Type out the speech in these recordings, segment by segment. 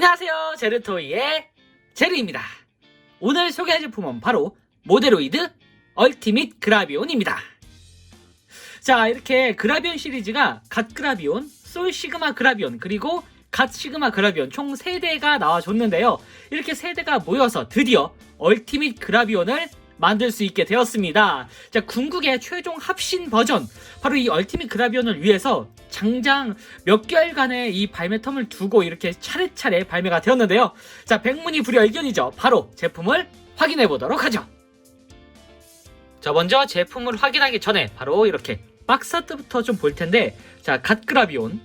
안녕하세요. 제르토이의 제르입니다. 오늘 소개할 제품은 바로 모데로이드 얼티밋 그라비온입니다. 자, 이렇게 그라비온 시리즈가 갓 그라비온, 솔 시그마 그라비온, 그리고 갓 시그마 그라비온 총 3대가 나와줬는데요. 이렇게 3대가 모여서 드디어 얼티밋 그라비온을 만들 수 있게 되었습니다. 자, 궁극의 최종 합신 버전, 바로 이 얼티밋 그라비온을 위해서 장장 몇 개월간의 이 발매 텀을 두고 이렇게 차례차례 발매가 되었는데요. 자, 백문이 불여일견이죠. 바로 제품을 확인해 보도록 하죠. 자, 먼저 제품을 확인하기 전에 바로 이렇게 박스 아트부터 좀 볼 텐데, 자, 갓 그라비온,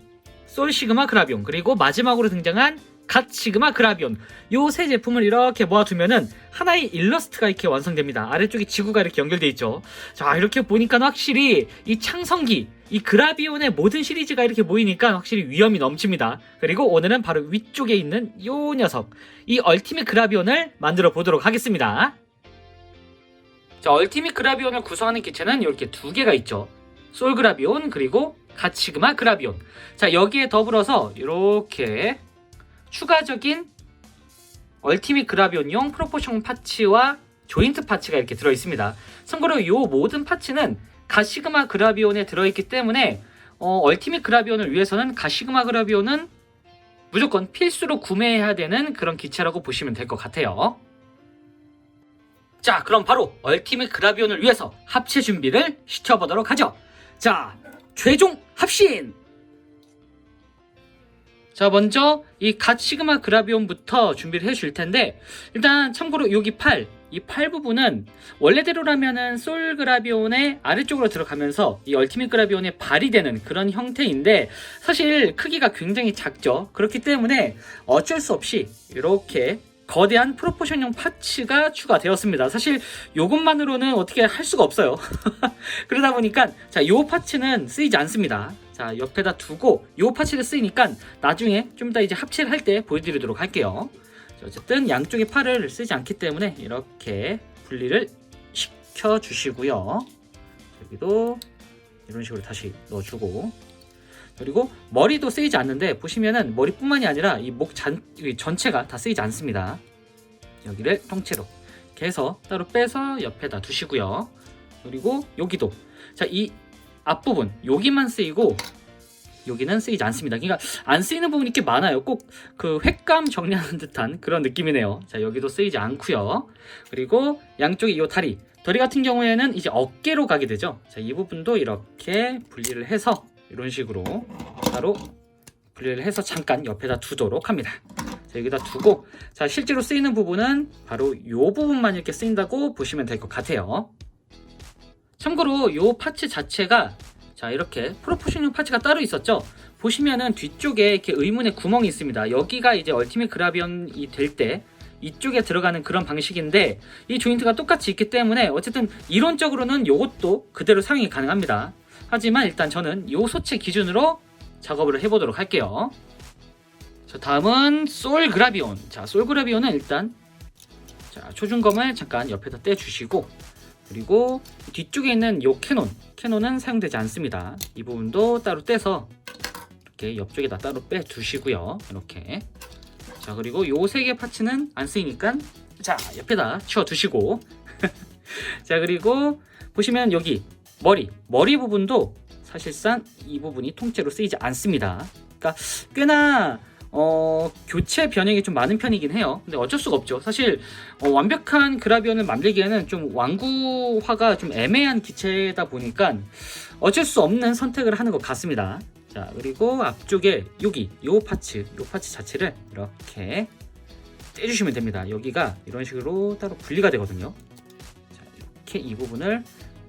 솔 시그마 그라비온, 그리고 마지막으로 등장한 갓 시그마 그라비온 요 세 제품을 이렇게 모아두면은 하나의 일러스트가 이렇게 완성됩니다. 아래쪽에 지구가 이렇게 연결돼 있죠. 자 이렇게 보니까 확실히 이 창성기 이 그라비온의 모든 시리즈가 이렇게 모이니까 확실히 위험이 넘칩니다. 그리고 오늘은 바로 위쪽에 있는 요 녀석 이 얼티밋 그라비온을 만들어 보도록 하겠습니다. 자 얼티밋 그라비온을 구성하는 기체는 이렇게 두 개가 있죠. 솔 그라비온 그리고 갓시그마 그라비온. 자 여기에 더불어서 이렇게 추가적인 얼티밋 그라비온용 프로포션 파츠와 조인트 파츠가 이렇게 들어있습니다. 참고로 이 모든 파츠는 가시그마 그라비온에 들어있기 때문에 어, 얼티밋 그라비온을 위해서는 가시그마 그라비온은 무조건 필수로 구매해야 되는 그런 기체라고 보시면 될 것 같아요. 자, 그럼 바로 얼티밋 그라비온을 위해서 합체 준비를 시켜보도록 하죠. 자, 최종 합신! 자, 먼저 이 갓 시그마 그라비온부터 준비를 해 줄 텐데, 일단 참고로 여기 팔, 이 팔 부분은 원래대로라면은 솔 그라비온의 아래쪽으로 들어가면서 이 얼티밋 그라비온의 발이 되는 그런 형태인데, 사실 크기가 굉장히 작죠. 그렇기 때문에 어쩔 수 없이 이렇게 거대한 프로포션용 파츠가 추가되었습니다. 사실 이것만으로는 어떻게 할 수가 없어요. 그러다 보니까 자, 이 파츠는 쓰이지 않습니다. 자, 옆에다 두고 이 파츠를 쓰이니까 나중에 좀 이따 이제 합체를 할 때 보여드리도록 할게요. 자, 어쨌든 양쪽의 팔을 쓰지 않기 때문에 이렇게 분리를 시켜 주시고요. 여기도 이런 식으로 다시 넣어주고 그리고 머리도 쓰이지 않는데 보시면은 머리뿐만이 아니라 이 목 전체가 다 쓰이지 않습니다. 여기를 통째로 이렇게 해서 따로 빼서 옆에다 두시고요. 그리고 여기도 자 이 앞부분 여기만 쓰이고 여기는 쓰이지 않습니다. 그러니까 안 쓰이는 부분이 이렇게 많아요. 꼭 그 횟감 정리하는 듯한 그런 느낌이네요. 자 여기도 쓰이지 않고요. 그리고 양쪽에 이 다리 다리 같은 경우에는 이제 어깨로 가게 되죠. 자 이 부분도 이렇게 분리를 해서 이런 식으로 따로 분리를 해서 잠깐 옆에다 두도록 합니다. 자, 여기다 두고 자 실제로 쓰이는 부분은 바로 이 부분만 이렇게 쓰인다고 보시면 될 것 같아요. 참고로 이 파츠 자체가 자 이렇게 프로포션용 파츠가 따로 있었죠. 보시면은 뒤쪽에 이렇게 의문의 구멍이 있습니다. 여기가 이제 얼티밋 그라비언이 될 때 이쪽에 들어가는 그런 방식인데 이 조인트가 똑같이 있기 때문에 어쨌든 이론적으로는 이것도 그대로 사용이 가능합니다. 하지만 일단 저는 이 소체 기준으로 작업을 해보도록 할게요. 자, 다음은 솔 그라비온. 자, 솔 그라비온은 일단 자, 초중검을 잠깐 옆에다 떼주시고 그리고 뒤쪽에 있는 이 캐논. 캐논은 사용되지 않습니다. 이 부분도 따로 떼서 이렇게 옆쪽에다 따로 빼두시고요. 이렇게. 자, 그리고 요 세 개 파츠는 안 쓰이니까 자, 옆에다 치워두시고 자, 그리고 보시면 여기 머리, 머리 부분도 사실상 이 부분이 통째로 쓰이지 않습니다. 그러니까 꽤나 어, 교체 변형이 좀 많은 편이긴 해요. 근데 어쩔 수가 없죠. 사실 어, 완벽한 그라비언을 만들기에는 좀 완구화가 좀 애매한 기체다 보니까 어쩔 수 없는 선택을 하는 것 같습니다. 자 그리고 앞쪽에 여기 요 파츠, 요 파츠 자체를 이렇게 떼주시면 됩니다. 여기가 이런 식으로 따로 분리가 되거든요. 자 이렇게 이 부분을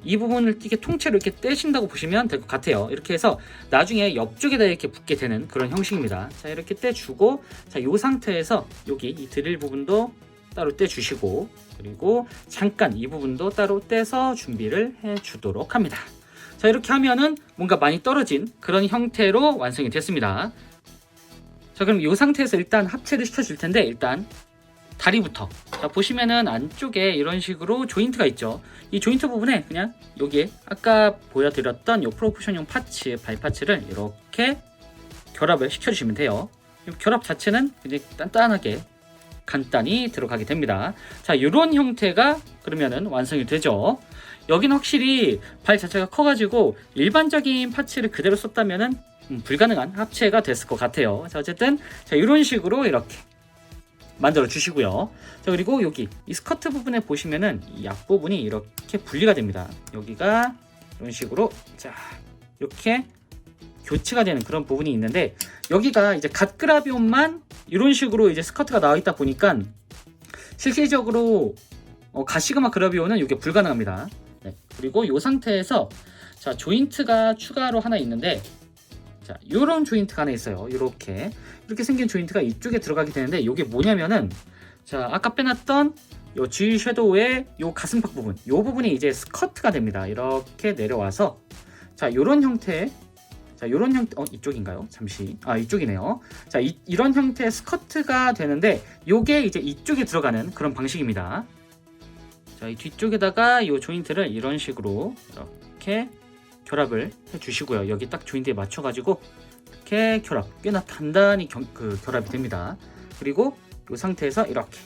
이 부분을 이렇게 통째로 이렇게 떼신다고 보시면 될 것 같아요. 이렇게 해서 나중에 옆쪽에다 이렇게 붙게 되는 그런 형식입니다. 자, 이렇게 떼주고, 자, 이 상태에서 여기 이 드릴 부분도 따로 떼주시고, 그리고 잠깐 이 부분도 따로 떼서 준비를 해 주도록 합니다. 자, 이렇게 하면은 뭔가 많이 떨어진 그런 형태로 완성이 됐습니다. 자, 그럼 이 상태에서 일단 합체를 시켜줄 텐데, 일단 다리부터 자 보시면은 안쪽에 이런 식으로 조인트가 있죠 이 조인트 부분에 그냥 여기에 아까 보여드렸던 이 프로포션용 파츠 발 파츠를 이렇게 결합을 시켜주시면 돼요 이 결합 자체는 굉장히 단단하게 간단히 들어가게 됩니다. 자, 이런 형태가 그러면은 완성이 되죠. 여기는 확실히 발 자체가 커가지고 일반적인 파츠를 그대로 썼다면은 음, 불가능한 합체가 됐을 것 같아요. 자, 어쨌든 자 이런 식으로 이렇게 만들어 주시고요. 자 그리고 여기 이 스커트 부분에 보시면은 이 앞 부분이 이렇게 분리가 됩니다. 여기가 이런 식으로 자 이렇게 교체가 되는 그런 부분이 있는데 여기가 이제 갓그라비온만 이런 식으로 이제 스커트가 나와 있다 보니까 실질적으로 어, 가시그마 그라비온은 이게 불가능합니다. 네. 그리고 이 상태에서 자 조인트가 추가로 하나 있는데 자 요런 조인트가 하나 있어요. 이렇게 이렇게 생긴 조인트가 이쪽에 들어가게 되는데 이게 뭐냐면은 자 아까 빼놨던 요 G 섀도우의 요 가슴팍 부분 요 부분이 이제 스커트가 됩니다. 이렇게 내려와서 자 요런 형태 자 요런 형태 어 이쪽인가요? 잠시 아 이쪽이네요. 자 이, 이런 형태의 스커트가 되는데 요게 이제 이쪽에 들어가는 그런 방식입니다. 자, 이 뒤쪽에다가 이 조인트를 이런 식으로 이렇게 결합을 해 주시고요. 여기 딱 조인트에 맞춰 가지고 이렇게 결합 꽤나 단단히 겨, 그 결합이 됩니다. 그리고 이 상태에서 이렇게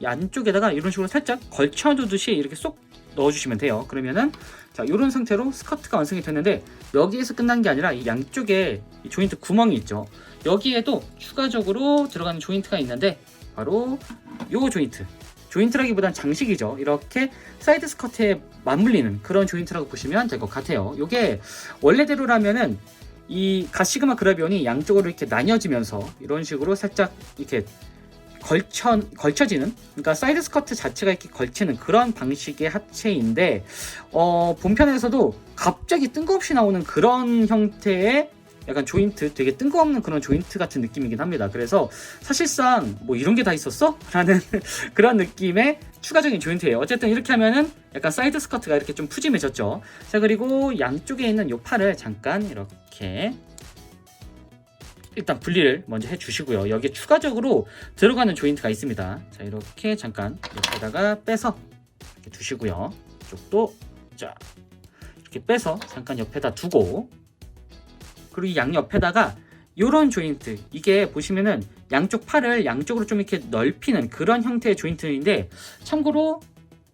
이 안쪽에다가 이런 식으로 살짝 걸쳐 두듯이 이렇게 쏙 넣어 주시면 돼요. 그러면은 자, 이런 상태로 스커트가 완성이 됐는데 여기에서 끝난 게 아니라 이 양쪽에 이 조인트 구멍이 있죠. 여기에도 추가적으로 들어가는 조인트가 있는데 바로 요 조인트 조인트라기보단 장식이죠. 이렇게 사이드 스커트에 맞물리는 그런 조인트라고 보시면 될 것 같아요. 이게 원래대로라면은 이 가시그마 그라비온이 양쪽으로 이렇게 나뉘어지면서 이런 식으로 살짝 이렇게 걸쳐 걸쳐지는 그러니까 사이드 스커트 자체가 이렇게 걸치는 그런 방식의 하체인데 어 본편에서도 갑자기 뜬금없이 나오는 그런 형태의 약간 조인트 되게 뜬금없는 그런 조인트 같은 느낌이긴 합니다. 그래서 사실상 뭐 이런 게 다 있었어? 라는 그런 느낌의 추가적인 조인트예요. 어쨌든 이렇게 하면은 약간 사이드 스커트가 이렇게 좀 푸짐해졌죠. 자 그리고 양쪽에 있는 요 팔을 잠깐 이렇게 일단 분리를 먼저 해주시고요. 여기에 추가적으로 들어가는 조인트가 있습니다. 자 이렇게 잠깐 옆에다가 빼서 이렇게 두시고요. 이쪽도 자 이렇게 빼서 잠깐 옆에다 두고 그리고 이 양옆에다가 요런 조인트 이게 보시면은 양쪽 팔을 양쪽으로 좀 이렇게 넓히는 그런 형태의 조인트인데 참고로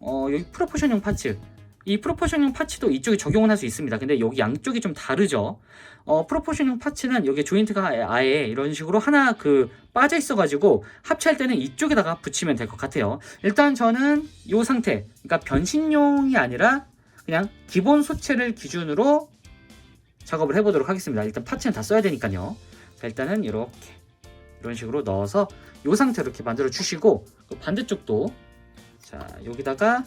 어 여기 프로포션용 파츠. 이 프로포션용 파츠도 이쪽에 적용을 할 수 있습니다. 근데 여기 양쪽이 좀 다르죠? 어 프로포션용 파츠는 여기 조인트가 아예 이런 식으로 하나 그 빠져 있어 가지고 합체할 때는 이쪽에다가 붙이면 될 것 같아요. 일단 저는 이 상태 그러니까 변신용이 아니라 그냥 기본 소체를 기준으로 작업을 해보도록 하겠습니다. 일단 파츠는 다 써야 되니까요. 자, 일단은 이렇게 이런 식으로 넣어서 이 상태로 이렇게 만들어 주시고 그 반대쪽도 자 여기다가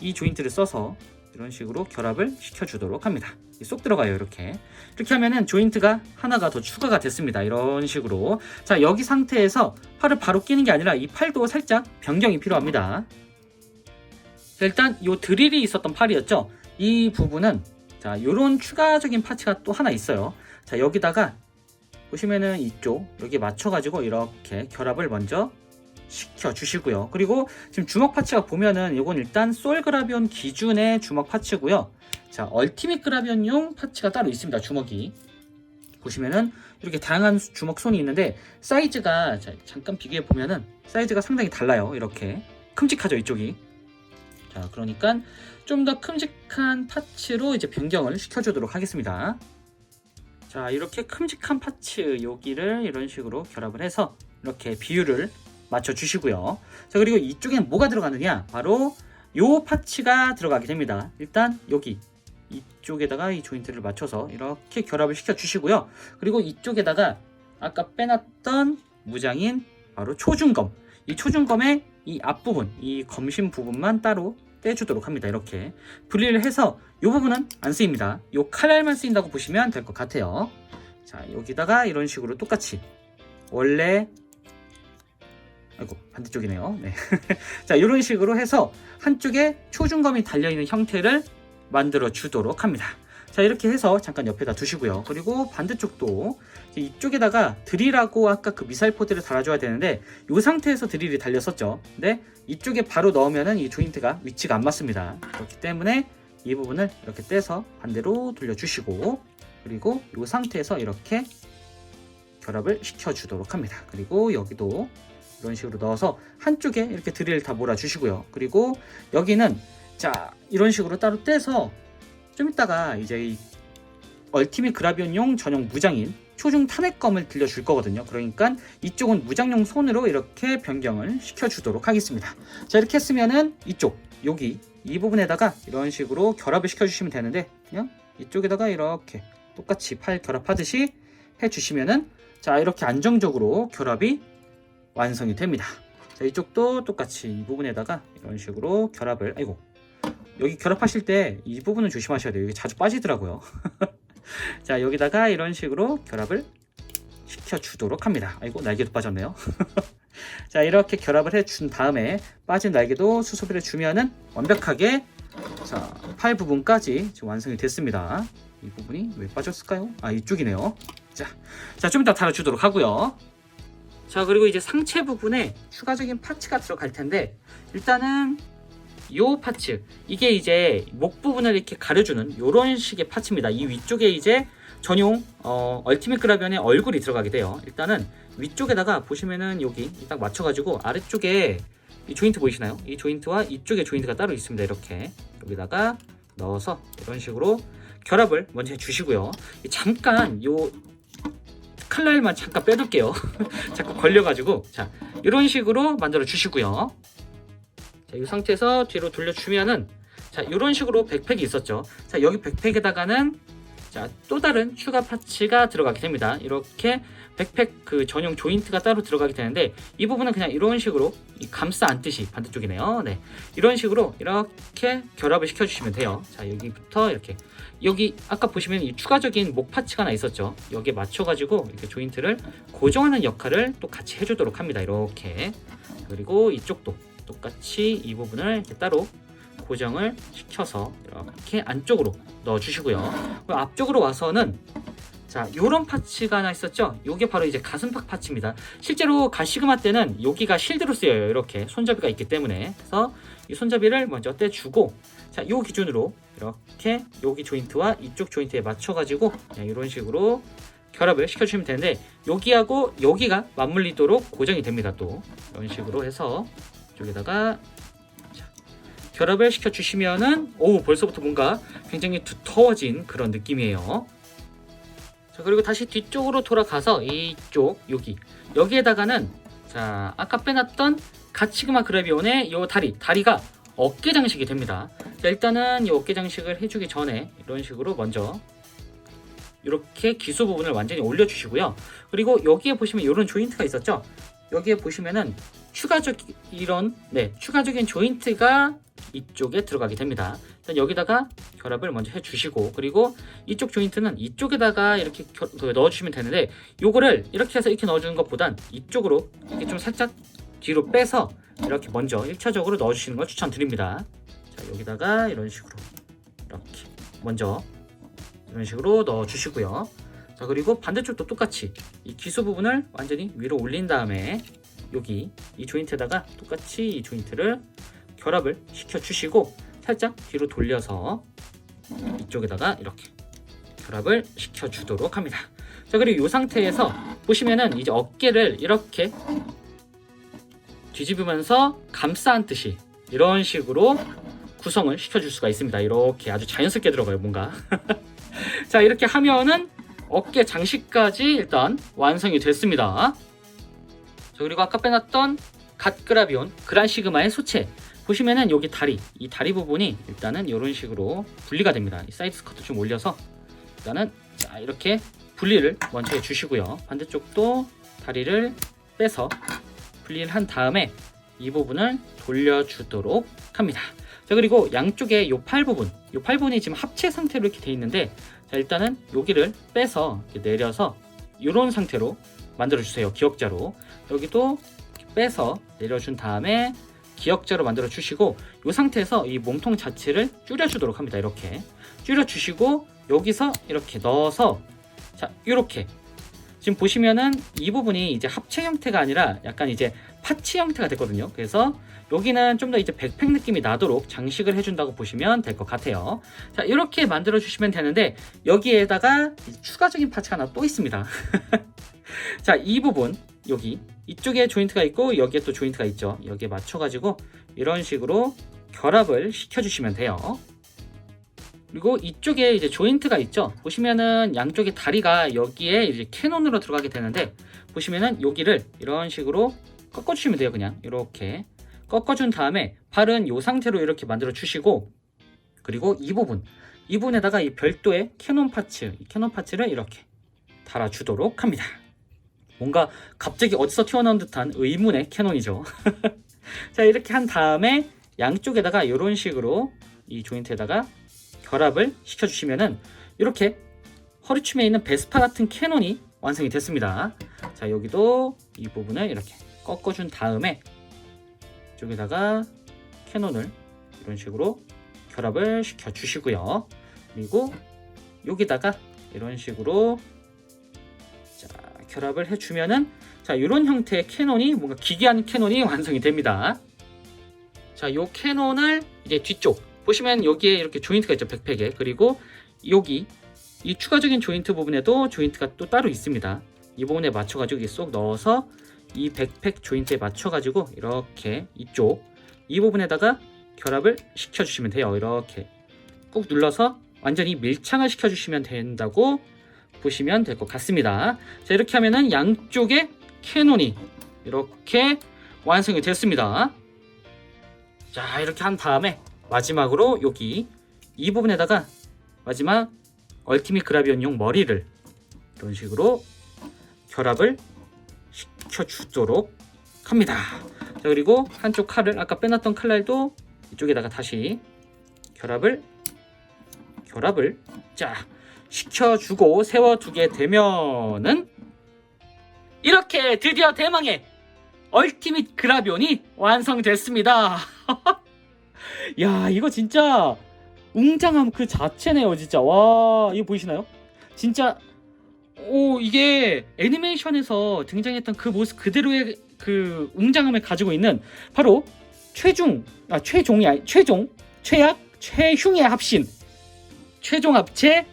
이 조인트를 써서 이런 식으로 결합을 시켜주도록 합니다. 쏙 들어가요 이렇게 이렇게 하면은 조인트가 하나가 더 추가가 됐습니다 이런 식으로 자 여기 상태에서 팔을 바로 끼는 게 아니라 이 팔도 살짝 변경이 필요합니다 자, 일단 이 드릴이 있었던 팔이었죠 이 부분은 자, 요런 추가적인 파츠가 또 하나 있어요. 자, 여기다가 보시면은 이쪽 여기 맞춰가지고 이렇게 결합을 먼저 시켜 주시고요. 그리고 지금 주먹 파츠가 보면은 이건 일단 솔 그라비온 기준의 주먹 파츠고요. 자, 얼티밋 그라비온용 파츠가 따로 있습니다. 주먹이 보시면은 이렇게 다양한 주먹 손이 있는데 사이즈가 자, 잠깐 비교해 보면은 사이즈가 상당히 달라요. 이렇게 큼직하죠 이쪽이. 자, 그러니까 좀 더 큼직한 파츠로 이제 변경을 시켜주도록 하겠습니다. 자, 이렇게 큼직한 파츠 여기를 이런 식으로 결합을 해서 이렇게 비율을 맞춰 주시고요. 자, 그리고 이쪽엔 뭐가 들어가느냐? 바로 요 파츠가 들어가게 됩니다. 일단 여기 이쪽에다가 이 조인트를 맞춰서 이렇게 결합을 시켜 주시고요. 그리고 이쪽에다가 아까 빼놨던 무장인 바로 초중검. 이 초중검의 이 앞부분, 이 검심 부분만 따로 떼주도록 합니다. 이렇게 분리를 해서 이 부분은 안 쓰입니다. 이 칼날만 쓰인다고 보시면 될 것 같아요. 자 여기다가 이런 식으로 똑같이 원래 아이고 반대쪽이네요. 네. 자 이런 식으로 해서 한쪽에 초중검이 달려있는 형태를 만들어 주도록 합니다. 자 이렇게 해서 잠깐 옆에다 두시고요. 그리고 반대쪽도 이쪽에다가 드릴하고 아까 그 미사일 포드를 달아줘야 되는데 이 상태에서 드릴이 달렸었죠. 근데 이쪽에 바로 넣으면은 이 조인트가 위치가 안 맞습니다. 그렇기 때문에 이 부분을 이렇게 떼서 반대로 돌려주시고 그리고 이 상태에서 이렇게 결합을 시켜주도록 합니다. 그리고 여기도 이런 식으로 넣어서 한쪽에 이렇게 드릴 다 몰아주시고요. 그리고 여기는 자 이런 식으로 따로 떼서 좀 이따가 이제 이 얼티밋 그라비온용 전용 무장인 초중 탄핵검을 들려줄 거거든요. 그러니까 이쪽은 무장용 손으로 이렇게 변경을 시켜주도록 하겠습니다. 자 이렇게 했으면은 이쪽 여기 이 부분에다가 이런 식으로 결합을 시켜주시면 되는데 그냥 이쪽에다가 이렇게 똑같이 팔 결합하듯이 해주시면은 자 이렇게 안정적으로 결합이 완성이 됩니다. 자 이쪽도 똑같이 이 부분에다가 이런 식으로 결합을 아이고 여기 결합하실 때 이 부분은 조심하셔야 돼요. 이게 자주 빠지더라고요. 자 여기다가 이런 식으로 결합을 시켜주도록 합니다. 아이고 날개도 빠졌네요. 자 이렇게 결합을 해준 다음에 빠진 날개도 수소비를 주면은 완벽하게 자, 팔 부분까지 지금 완성이 됐습니다. 이 부분이 왜 빠졌을까요? 아 이쪽이네요. 자, 자 좀 이따 달아주도록 하고요. 자 그리고 이제 상체 부분에 추가적인 파츠가 들어갈 텐데 일단은 요 파츠 이게 이제 목 부분을 이렇게 가려주는 이런 식의 파츠입니다. 이 위쪽에 이제 전용 어, 얼티밋 그라비언의 얼굴이 들어가게 돼요. 일단은 위쪽에다가 보시면은 여기 딱 맞춰가지고 아래쪽에 이 조인트 보이시나요? 이 조인트와 이쪽에 조인트가 따로 있습니다. 이렇게 여기다가 넣어서 이런 식으로 결합을 먼저 해주시고요. 잠깐 요 칼날만 잠깐 빼둘게요. 자꾸 걸려가지고 자 이런 식으로 만들어 주시고요. 자, 이 상태에서 뒤로 돌려주면은 자 이런 식으로 백팩이 있었죠. 자 여기 백팩에다가는 자 또 다른 추가 파츠가 들어가게 됩니다. 이렇게 백팩 그 전용 조인트가 따로 들어가게 되는데 이 부분은 그냥 이런 식으로 이 감싸 안듯이 반대쪽이네요. 네 이런 식으로 이렇게 결합을 시켜주시면 돼요. 자 여기부터 이렇게 여기 아까 보시면 이 추가적인 목 파츠가 하나 있었죠. 여기에 맞춰가지고 이렇게 조인트를 고정하는 역할을 또 같이 해주도록 합니다. 이렇게 그리고 이쪽도 똑같이 이 부분을 따로 고정을 시켜서 이렇게 안쪽으로 넣어주시고요. 앞쪽으로 와서는 자, 요런 파츠가 하나 있었죠? 요게 바로 이제 가슴팍 파츠입니다. 실제로 가시그마 때는 여기가 실드로 쓰여요. 이렇게 손잡이가 있기 때문에. 그래서 이 손잡이를 먼저 떼주고 자, 요 기준으로 이렇게 여기 조인트와 이쪽 조인트에 맞춰가지고 이런 식으로 결합을 시켜주시면 되는데 여기하고 여기가 맞물리도록 고정이 됩니다. 또 이런 식으로 해서 이쪽에다가 자, 결합을 시켜주시면은 오 벌써부터 뭔가 굉장히 두터워진 그런 느낌이에요. 자 그리고 다시 뒤쪽으로 돌아가서 이쪽 여기 여기에다가는 자 아까 빼놨던 가치그마 그래비온의 요 다리 다리가 어깨 장식이 됩니다. 자 일단은 이 어깨 장식을 해주기 전에 이런 식으로 먼저 이렇게 기수 부분을 완전히 올려주시고요. 그리고 여기에 보시면 이런 조인트가 있었죠. 여기에 보시면은 추가적 이런 네 추가적인 조인트가 이쪽에 들어가게 됩니다. 일단 여기다가 결합을 먼저 해주시고 그리고 이쪽 조인트는 이쪽에다가 이렇게 겨- 그 넣어주시면 되는데 요거를 이렇게 해서 이렇게 넣어주는 것보단 이쪽으로 이렇게 좀 살짝 뒤로 빼서 이렇게 먼저 1차적으로 넣어주시는 걸 추천드립니다. 자 여기다가 이런 식으로 이렇게 먼저 이런 식으로 넣어주시고요. 자 그리고 반대쪽도 똑같이 이 기수 부분을 완전히 위로 올린 다음에 여기 이 조인트에다가 똑같이 이 조인트를 결합을 시켜주시고 살짝 뒤로 돌려서 이쪽에다가 이렇게 결합을 시켜주도록 합니다. 자 그리고 이 상태에서 보시면은 이제 어깨를 이렇게 뒤집으면서 감싸 안듯이 이런 식으로 구성을 시켜줄 수가 있습니다. 이렇게 아주 자연스럽게 들어가요 뭔가. 자 이렇게 하면은 어깨 장식까지 일단 완성이 됐습니다. 자 그리고 아까 빼놨던 갓그라비온 그란시그마의 소체 보시면은 여기 다리 이 다리 부분이 일단은 이런 식으로 분리가 됩니다. 이 사이드 스커트 좀 올려서 일단은 자 이렇게 분리를 먼저 해주시고요. 반대쪽도 다리를 빼서 분리를 한 다음에 이 부분을 돌려주도록 합니다. 자 그리고 양쪽에 요팔 부분, 요팔 부분이 지금 합체 상태로 이렇게 돼 있는데 자 일단은 여기를 빼서 내려서 이런 상태로 만들어 주세요. 기역자로 여기도 빼서 내려준 다음에 기역자로 만들어 주시고 이 상태에서 이 몸통 자체를 줄여 주도록 합니다. 이렇게 줄여 주시고 여기서 이렇게 넣어서 자 이렇게 지금 보시면은 이 부분이 이제 합체 형태가 아니라 약간 이제 파츠 형태가 됐거든요. 그래서 여기는 좀 더 이제 백팩 느낌이 나도록 장식을 해준다고 보시면 될 것 같아요. 자 이렇게 만들어 주시면 되는데 여기에다가 추가적인 파츠가 하나 또 있습니다. 자, 이 부분 여기 이쪽에 조인트가 있고 여기에 또 조인트가 있죠. 여기에 맞춰가지고 이런 식으로 결합을 시켜주시면 돼요. 그리고 이쪽에 이제 조인트가 있죠. 보시면은 양쪽에 다리가 여기에 이제 캐논으로 들어가게 되는데 보시면은 여기를 이런 식으로 꺾어주시면 돼요. 그냥 이렇게 꺾어준 다음에 팔은 이 상태로 이렇게 만들어 주시고 그리고 이 부분 이 부분에다가 이 별도의 캐논 파츠 이 캐논 파츠를 이렇게 달아주도록 합니다. 뭔가 갑자기 어디서 튀어나온 듯한 의문의 캐논이죠. 자 이렇게 한 다음에 양쪽에다가 이런 식으로 이 조인트에다가 결합을 시켜주시면은 이렇게 허리춤에 있는 베스파 같은 캐논이 완성이 됐습니다. 자 여기도 이 부분을 이렇게 꺾어준 다음에 이쪽에다가 캐논을 이런 식으로 결합을 시켜 주시고요. 그리고 여기다가 이런 식으로 자 결합을 해주면은 자 이런 형태의 캐논이 뭔가 기괴한 캐논이 완성이 됩니다. 자, 요 캐논을 이제 뒤쪽 보시면 여기에 이렇게 조인트가 있죠 백팩에 그리고 여기 이 추가적인 조인트 부분에도 조인트가 또 따로 있습니다. 이 부분에 맞춰가지고 이쏙 넣어서 이 백팩 조인트에 맞춰가지고 이렇게 이쪽 이 부분에다가 결합을 시켜주시면 돼요. 이렇게 꾹 눌러서 완전히 밀착을 시켜주시면 된다고 보시면 될 것 같습니다. 자 이렇게 하면은 양쪽에 캐논이 이렇게 완성이 됐습니다. 자 이렇게 한 다음에 마지막으로 여기 이 부분에다가 마지막 얼티밋 그라비언용 머리를 이런 식으로 결합을 시켜주도록 합니다. 자 그리고 한쪽 칼을 아까 빼놨던 칼날도 이쪽에다가 다시 결합을 결합을 자 시켜주고 세워두게 되면은 이렇게 드디어 대망의 얼티밋 그라비온이 완성됐습니다. 야 이거 진짜 웅장함 그 자체네요 진짜 와 이거 보이시나요? 진짜 오 이게 애니메이션에서 등장했던 그 모습 그대로의 그 웅장함을 가지고 있는 바로 최중 아 최종이 아니 최종 최악 최흉의 합신 최종 합체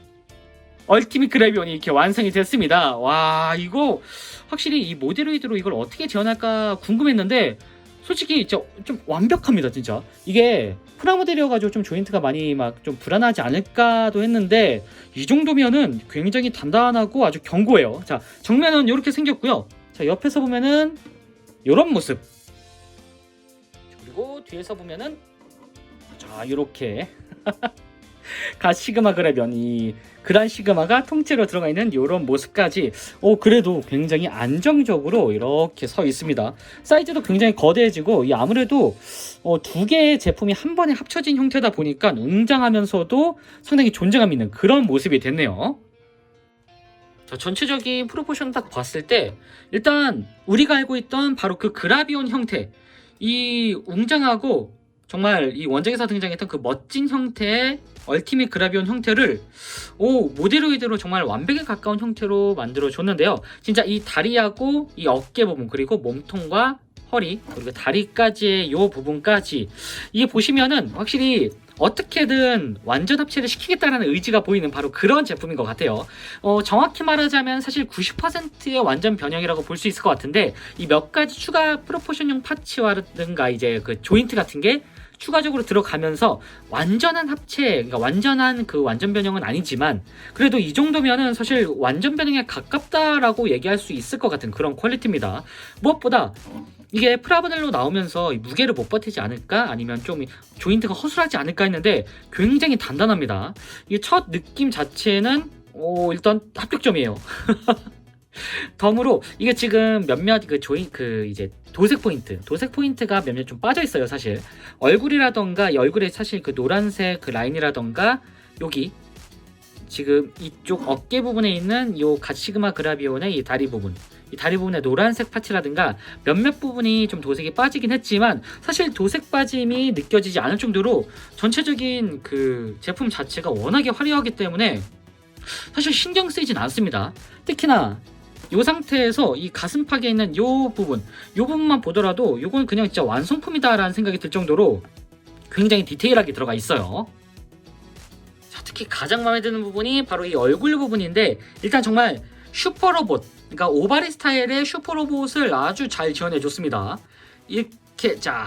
얼티밋 그래비온이 이렇게 완성이 됐습니다. 와 이거 확실히 이 모델로이드로 이걸 어떻게 지원할까 궁금했는데 솔직히 진짜 좀 완벽합니다 진짜. 이게 프라모델이어가지고 좀 조인트가 많이 막 좀 불안하지 않을까도 했는데 이 정도면은 굉장히 단단하고 아주 견고해요. 자 정면은 이렇게 생겼고요. 자 옆에서 보면은 이런 모습. 그리고 뒤에서 보면은 자 이렇게 가 시그마 그래변 이 그란 시그마가 통째로 들어가 있는 이런 모습까지 오 그래도 굉장히 안정적으로 이렇게 서 있습니다. 사이즈도 굉장히 거대해지고 이 아무래도 어, 두 개의 제품이 한 번에 합쳐진 형태다 보니까 웅장하면서도 상당히 존재감 있는 그런 모습이 됐네요. 자, 전체적인 프로포션 딱 봤을 때 일단 우리가 알고 있던 바로 그 그라비온 형태 이 웅장하고 정말 이 원작에서 등장했던 그 멋진 형태의 얼티밋 그라비온 형태를 오 모델로이드로 정말 완벽에 가까운 형태로 만들어 줬는데요. 진짜 이 다리하고 이 어깨 부분 그리고 몸통과 허리 그리고 다리까지의 요 부분까지 이게 보시면은 확실히 어떻게든 완전 합체를 시키겠다는 의지가 보이는 바로 그런 제품인 것 같아요. 어, 정확히 말하자면 사실 90%의 완전 변형이라고 볼 수 있을 것 같은데 이 몇 가지 추가 프로포션용 파츠와든가 이제 그 조인트 같은 게 추가적으로 들어가면서 완전한 합체, 그러니까 완전한 그 완전 변형은 아니지만 그래도 이 정도면은 사실 완전 변형에 가깝다라고 얘기할 수 있을 것 같은 그런 퀄리티입니다. 무엇보다 이게 프라모델로 나오면서 이 무게를 못 버티지 않을까 아니면 좀 조인트가 허술하지 않을까 했는데 굉장히 단단합니다. 이 첫 느낌 자체는 오, 일단 합격점이에요. 덤으로 이게 지금 몇몇 그 조인 그 이제 도색 포인트 도색 포인트가 몇몇 좀 빠져 있어요 사실. 얼굴이라던가 이 얼굴에 사실 그 노란색 그 라인이라던가 여기 지금 이쪽 어깨 부분에 있는 요 가시그마 그라비온의 이 다리 부분 이 다리 부분의 노란색 파츠라든가 몇몇 부분이 좀 도색이 빠지긴 했지만 사실 도색 빠짐이 느껴지지 않을 정도로 전체적인 그 제품 자체가 워낙에 화려하기 때문에 사실 신경 쓰이진 않습니다. 특히나 이 상태에서 이 가슴팍에 있는 이 부분, 이 부분만 보더라도 이건 그냥 진짜 완성품이다라는 생각이 들 정도로 굉장히 디테일하게 들어가 있어요. 자, 특히 가장 마음에 드는 부분이 바로 이 얼굴 부분인데 일단 정말 슈퍼로봇 그러니까 오바리 스타일의 슈퍼 로봇을 아주 잘 지원해 줬습니다. 이렇게 자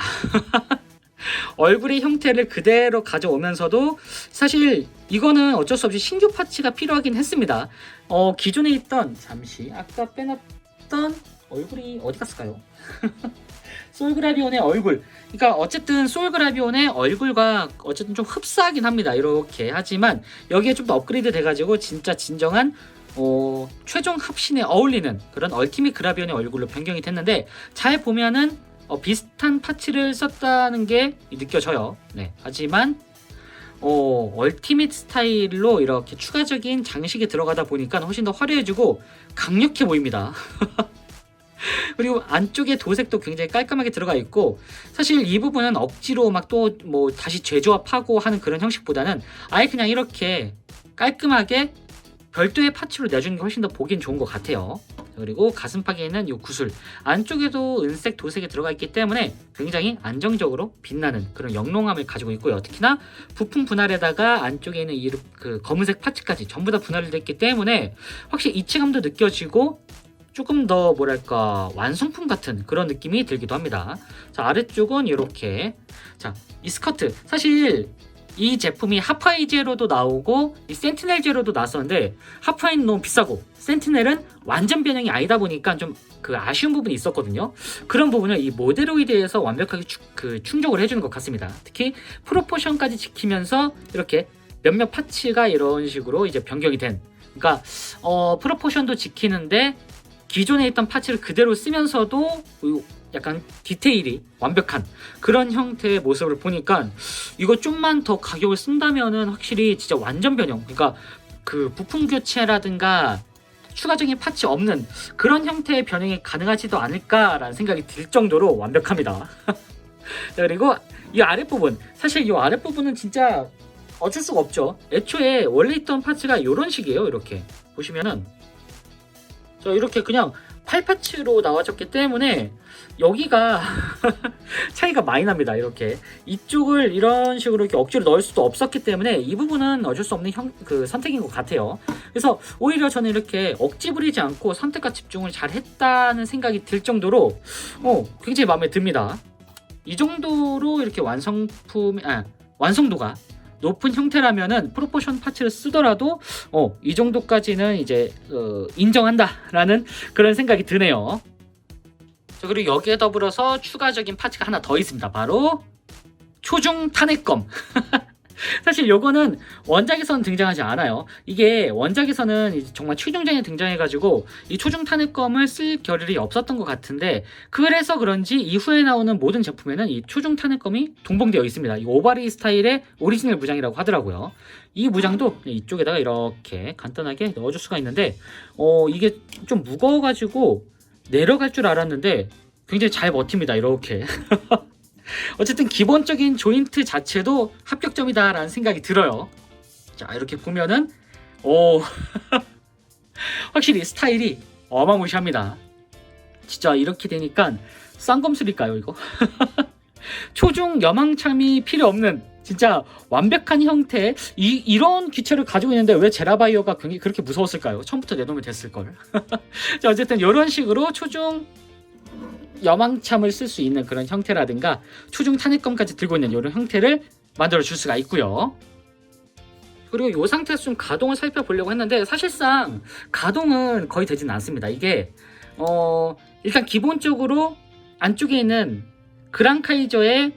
얼굴의 형태를 그대로 가져오면서도 사실 이거는 어쩔 수 없이 신규 파츠가 필요하긴 했습니다. 어 기존에 있던 잠시 아까 빼놨던 얼굴이 어디 갔을까요? 솔그라비온의 얼굴. 그러니까 어쨌든 솔그라비온의 얼굴과 어쨌든 좀 흡사하긴 합니다. 이렇게 하지만 여기에 좀 더 업그레이드 돼가지고 진짜 진정한 어, 최종 합신에 어울리는 그런 얼티밋 그라비온의 얼굴로 변경이 됐는데 잘 보면은 어, 비슷한 파츠를 썼다는 게 느껴져요. 네. 하지만 어, 얼티밋 스타일로 이렇게 추가적인 장식이 들어가다 보니까 훨씬 더 화려해지고 강력해 보입니다. 그리고 안쪽에 도색도 굉장히 깔끔하게 들어가 있고 사실 이 부분은 억지로 막 또 뭐 다시 재조합하고 하는 그런 형식보다는 아예 그냥 이렇게 깔끔하게 별도의 파츠로 내주는 게 훨씬 더 보긴 좋은 것 같아요. 그리고 가슴팍에는 이 구슬 안쪽에도 은색 도색이 들어가 있기 때문에 굉장히 안정적으로 빛나는 그런 영롱함을 가지고 있고요. 특히나 부품 분할에다가 안쪽에 있는 이 그 검은색 파츠까지 전부 다 분할이 됐기 때문에 확실히 이체감도 느껴지고 조금 더 뭐랄까 완성품 같은 그런 느낌이 들기도 합니다. 자 아래쪽은 이렇게 자 이 스커트 사실 이 제품이 하파이 제로도 나오고 이 센티넬 제로도 나왔었는데 하파이는 너무 비싸고 센티넬은 완전 변형이 아니다 보니까 좀 그 아쉬운 부분이 있었거든요. 그런 부분을 이 모데로이드에서 완벽하게 추, 그 충족을 해주는 것 같습니다. 특히 프로포션까지 지키면서 이렇게 몇몇 파츠가 이런 식으로 이제 변경이 된. 그러니까 어, 프로포션도 지키는데 기존에 있던 파츠를 그대로 쓰면서도 약간 디테일이 완벽한 그런 형태의 모습을 보니까 이거 좀만 더 가격을 쓴다면은 확실히 진짜 완전 변형 그러니까 그 부품 교체라든가 추가적인 파츠 없는 그런 형태의 변형이 가능하지도 않을까라는 생각이 들 정도로 완벽합니다. 그리고 이 아랫부분 사실 이 아랫부분은 진짜 어쩔 수가 없죠. 애초에 원래 있던 파츠가 이런 식이에요. 이렇게 보시면은 저 이렇게 그냥 팔파츠로 나와졌기 때문에 여기가 차이가 많이 납니다. 이렇게 이쪽을 이런 식으로 이렇게 억지로 넣을 수도 없었기 때문에 이 부분은 어쩔 수 없는 형, 그 선택인 것 같아요. 그래서 오히려 저는 이렇게 억지 부리지 않고 선택과 집중을 잘 했다는 생각이 들 정도로 어, 굉장히 마음에 듭니다. 이 정도로 이렇게 완성품, 아, 완성도가 높은 형태라면은 프로포션 파츠를 쓰더라도 어, 이 정도까지는 이제 어, 인정한다라는 그런 생각이 드네요. 자, 그리고 여기에 더불어서 추가적인 파츠가 하나 더 있습니다. 바로 초중 탄핵검. 사실 요거는 원작에서는 등장하지 않아요. 이게 원작에서는 정말 최종장에 등장해가지고 이 초중 탄핵검을 쓸 겨를이 없었던 것 같은데 그래서 그런지 이후에 나오는 모든 제품에는 이 초중 탄핵검이 동봉되어 있습니다. 이 오바리 스타일의 오리지널 무장이라고 하더라고요. 이 무장도 이쪽에다가 이렇게 간단하게 넣어줄 수가 있는데 어 이게 좀 무거워가지고 내려갈 줄 알았는데 굉장히 잘 버팁니다. 이렇게. 어쨌든 기본적인 조인트 자체도 합격점이다라는 생각이 들어요. 자, 이렇게 보면은 오 확실히 스타일이 어마무시합니다. 진짜 이렇게 되니까 쌍검술일까요, 이거? 초중 여망참이 필요 없는 진짜 완벽한 형태 이, 이런 기체를 가지고 있는데 왜 제라바이어가 그렇게 무서웠을까요? 처음부터 내놓으면 됐을 걸. 자, 어쨌든 이런 식으로 초중 여망참을 쓸 수 있는 그런 형태라든가 초중 탄핵검까지 들고 있는 이런 형태를 만들어 줄 수가 있고요. 그리고 이 상태에서 좀 가동을 살펴보려고 했는데 사실상 가동은 거의 되지는 않습니다. 이게 어 일단 기본적으로 안쪽에 있는 그랑카이저의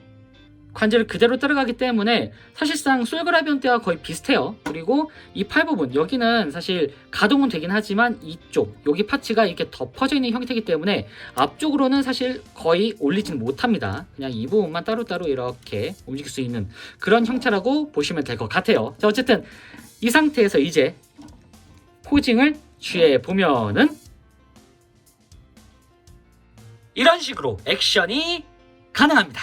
관절을 그대로 따라가기 때문에 사실상 솔그라비온 때와 거의 비슷해요. 그리고 이 팔 부분 여기는 사실 가동은 되긴 하지만 이쪽 여기 파츠가 이렇게 덮어져 있는 형태이기 때문에 앞쪽으로는 사실 거의 올리지는 못합니다. 그냥 이 부분만 따로따로 이렇게 움직일 수 있는 그런 형태라고 보시면 될 것 같아요. 자 어쨌든 이 상태에서 이제 포징을 취해 보면은 이런 식으로 액션이 가능합니다.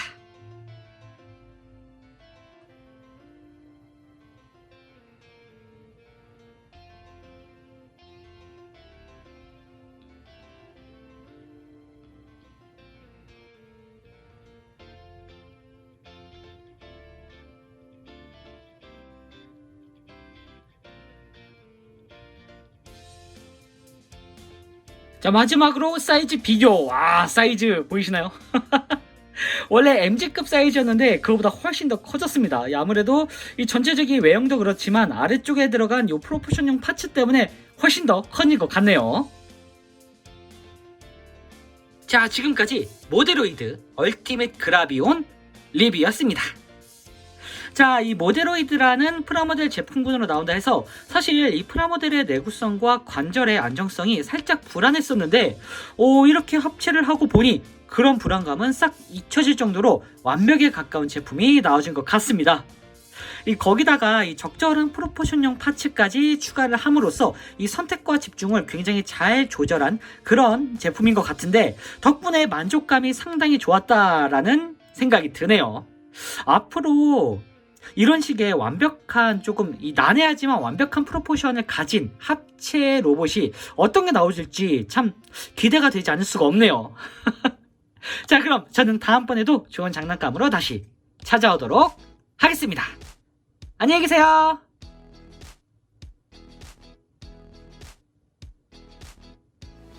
자 마지막으로 사이즈 비교. 아 사이즈 보이시나요? 원래 MG급 사이즈였는데 그거보다 훨씬 더 커졌습니다. 이 아무래도 이 전체적인 외형도 그렇지만 아래쪽에 들어간 이 프로포션용 파츠 때문에 훨씬 더 커진 것 같네요. 자 지금까지 모데로이드 얼티밋 그라비온 리뷰였습니다 자, 이 모데로이드라는 프라모델 제품군으로 나온다 해서 사실 이 프라모델의 내구성과 관절의 안정성이 살짝 불안했었는데 오, 이렇게 합체를 하고 보니 그런 불안감은 싹 잊혀질 정도로 완벽에 가까운 제품이 나와준 것 같습니다. 이 거기다가 이 적절한 프로포션용 파츠까지 추가를 함으로써 이 선택과 집중을 굉장히 잘 조절한 그런 제품인 것 같은데 덕분에 만족감이 상당히 좋았다라는 생각이 드네요. 앞으로 이런 식의 완벽한 조금 이 난해하지만 완벽한 프로포션을 가진 합체 로봇이 어떤 게 나올지 참 기대가 되지 않을 수가 없네요. 자, 그럼 저는 다음번에도 좋은 장난감으로 다시 찾아오도록 하겠습니다. 안녕히 계세요.